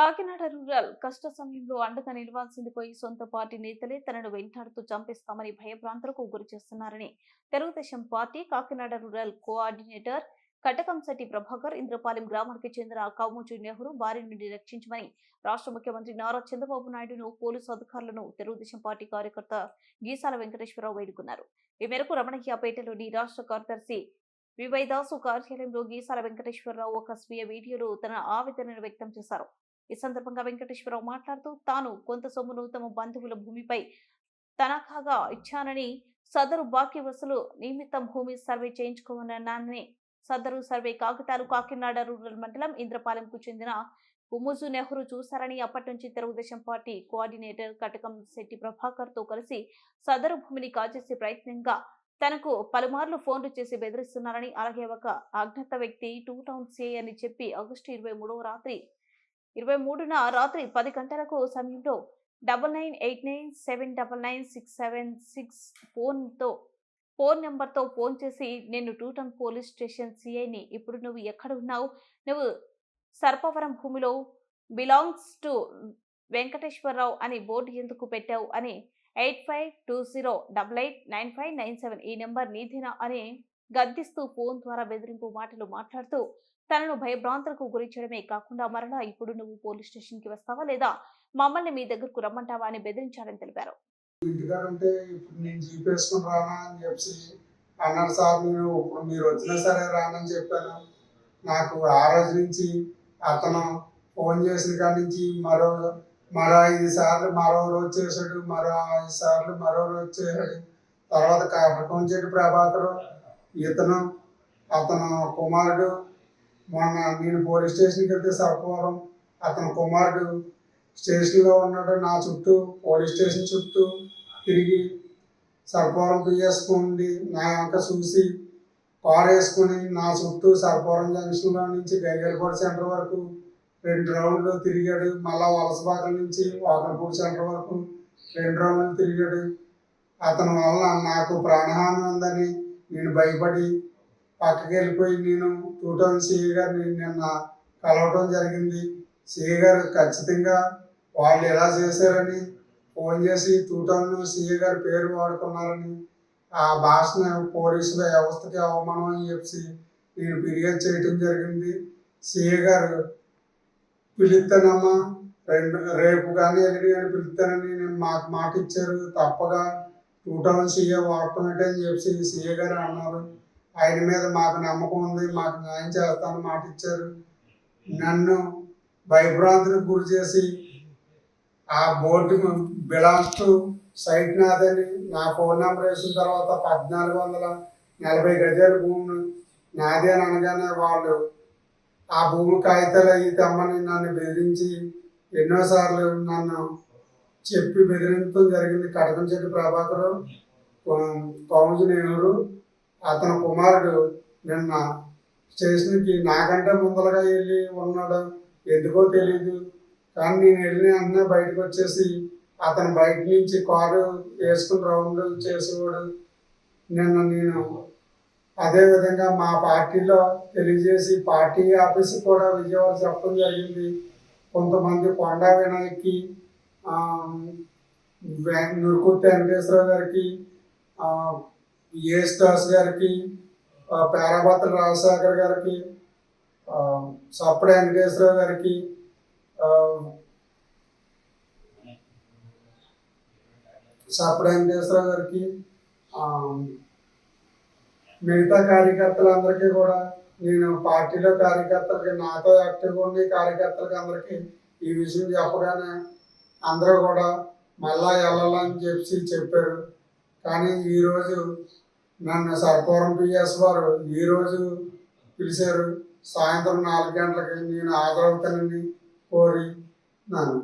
Kakinada rural కష్ట సమయంలో అండగా నిలవాల్సింది పోయి సొంత పార్టీ నేతలే తనను వెంటాడుతూ చంపేస్తామని భయభ్రాంతులకు గురి చేస్తున్నారని Telugu Desam party Kakinada rural coordinator Katakamsetti Prabhakar Indrapalem గ్రామానికి చెందిన కౌముచు నెహ్రూ బారి నుండి రక్షించమని రాష్ట్ర ముఖ్యమంత్రి నారా చంద్రబాబు నాయుడును పోలీసు అధికారులను తెలుగుదేశం పార్టీ కార్యకర్త గీసాల వెంకటేశ్వరరావు వేడుకున్నారు. ఈ మేరకు రమణయ్యపేటలోని రాష్ట్ర కార్యదర్శి వివైదాసు కార్యాలయంలో గీసాల వెంకటేశ్వరరావు ఒక స్వీయ వీడియోలో తన ఆవేదనను వ్యక్తం చేశారు. ఈ సందర్భంగా వెంకటేశ్వరరావు మాట్లాడుతూ తాను కొంత సొమ్మును తమ బంధువుల భూమిపై తనఖాగా ఇచ్చానని సదరు బాకీ వసూలు నిమిత్తం భూమి సర్వే చేయించుకోమన్నానని సదరు సర్వే కాగితాలు కాకినాడ రూరల్ మండలం ఇంద్రపాలెంకు చెందిన కుముజు నెహ్రూ చూశారని అప్పటి నుంచి తెలుగుదేశం పార్టీ కోఆర్డినేటర్ కటకం శెట్టి ప్రభాకర్తో కలిసి సదరు భూమిని కాజేసే ప్రయత్నంగా తనకు పలుమార్లు ఫోన్లు చేసి బెదిరిస్తున్నారని అలాగే ఒక అజ్ఞాత వ్యక్తి టూ టౌన్ సిఐ అని చెప్పి ఆగస్టు ఇరవై మూడవ రాత్రి ఇరవై మూడున రాత్రి పది గంటలకు సమయంలో double nine eight nine seven double nine six seven six ఫోన్తో ఫోన్ నెంబర్తో ఫోన్ చేసి నేను టూటన్ పోలీస్ స్టేషన్ సిఐని. ఇప్పుడు నువ్వు ఎక్కడ ఉన్నావు? నువ్వు సర్పవరం భూమిలో బిలాంగ్స్ టు వెంకటేశ్వరరావు అని బోర్డు ఎందుకు పెట్టావు? అని eight five two zero double eight nine five nine seven ఈ నెంబర్ నీదేనా? అని గద్దిస్తూ ఫోన్ ద్వారా బెదిరింపు మాటలు మాట్లాడుతూ తనను భయభ్రాంతులకు గురి చేయడమే కాకుండా మరలా ఇప్పుడు నువ్వు పోలీస్ స్టేషన్కి వస్తావా లేదా మమ్మల్ని మీ దగ్గరకు రమ్మంటావా అని బెదిరించాడని తెలిపారు. ఇంటికాడ ఉంటే ఇప్పుడు నేను జీపేసుకుని రానా అని చెప్పి అన్నారు సార్ మీరు ఇప్పుడు మీరు వచ్చినా సరే రానని చెప్పాను. నాకు ఆ రోజు నుంచి అతను ఫోన్ చేసిన కాడి నుంచి మరో మరో ఐదు సార్లు మరో రోజు చేశాడు మరో ఐదు సార్లు మరో రోజు చేశాడు. తర్వాత కాపకొంచెటి ప్రభాకరు ఇతను అతను కుమారుడు మొన్న నేను పోలీస్ స్టేషన్కి వెళ్తే సర్పవరం అతని కుమారుడు స్టేషన్లో ఉన్నాడు నా చుట్టూ పోలీస్ స్టేషన్ చుట్టూ తిరిగి సర్పవరం పిఎస్కుండి నా వెనక చూసి కారు వేసుకుని నా చుట్టూ సర్పవరం జంక్షన్లో నుంచి గైగల్పూడి సెంటర్ వరకు రెండు రౌండ్లు తిరిగాడు. మళ్ళా వలసబాకల నుంచి వాకల్పూడి సెంటర్ వరకు రెండు రౌండ్లు తిరిగాడు. అతని వలన నాకు ప్రాణహాని ఉందని నేను భయపడి పక్కకి వెళ్ళిపోయి నేను టూ సిఏ గారిని నిన్న కలవటం జరిగింది. సిఏ గారు ఖచ్చితంగా వాళ్ళు ఎలా చేశారని ఫోన్ చేసి టూ సిఏ గారి పేరు వాడుకున్నారని ఆ భాషను పోలీసుల వ్యవస్థకి అవమానం అని చెప్పి నేను ఫిర్యాదు చేయటం జరిగింది. సిఏ గారు పిలుస్తానమ్మా రెండు రేపు కానీ ఎల్లుడి కానీ పిలుస్తానని నేను మాకు మాట ఇచ్చారు తప్పగా టూ టౌన్ సీఏ వాడటం అని చెప్పి సీఏ గారు అన్నారు. ఆయన మీద మాకు నమ్మకం ఉంది మాకు న్యాయం చేస్తాను మాట ఇచ్చారు. నన్ను భయభ్రాంతులకు గురి చేసి ఆ బోర్డు బిలాస్టు టు సైట్ నాదని నా ఫోన్ నెంబర్ వేసిన తర్వాత పద్నాలుగు వందల నలభై గజాల భూమిని నాదే అని అనగానే వాళ్ళు ఆ భూమి కాగితాలు అవి తెమ్మని నన్ను బెదిరించి ఎన్నోసార్లు నన్ను చెప్పి బెదిరించడం జరిగింది. కడకం చెట్టు ప్రభాకరు పవన్ నెహ్రూ అతని కుమారుడు. నిన్న స్టేషన్కి నాకంటే ముందరగా వెళ్ళి ఉన్నాడు. ఎందుకో తెలియదు కానీ నేను వెళ్ళిన అన్నీ బయటకు వచ్చేసి అతను బయట నుంచి కారు వేసుకుని రౌండ్ చేసేవాడు. నిన్న నేను అదేవిధంగా మా పార్టీలో తెలియజేసి పార్టీ ఆఫీస్ కూడా విజయవాడ చెప్పడం జరిగింది. కొంతమంది కొండా వినాయక్కి ఆ, వెం- నురుకుర్తి గారికి ఆ, ఏ స్టాస్ గారికి ఆ, రాజశేఖర్ గారికి ఆ, సప్పడి వెంకటేశ్వరరావు గారికి ఆ, సప్పడి వెంకటేశ్వరరావు గారికి మిగతా కార్యకర్తలందరికీ కూడా నేను పార్టీలో కార్యకర్తలకి నాతో యాక్టివ్గా ఉండే కార్యకర్తలకి అందరికీ ఈ విషయం చెప్పగానే అందరూ కూడా మళ్ళా వెళ్ళాలని చెప్పి చెప్పారు. కానీ ఈరోజు నన్ను సర్పవరం పిఎస్ వారు ఈరోజు పిలిచారు. సాయంత్రం నాలుగు గంటలకి నేను హాజరవుతానని కోరి నన్ను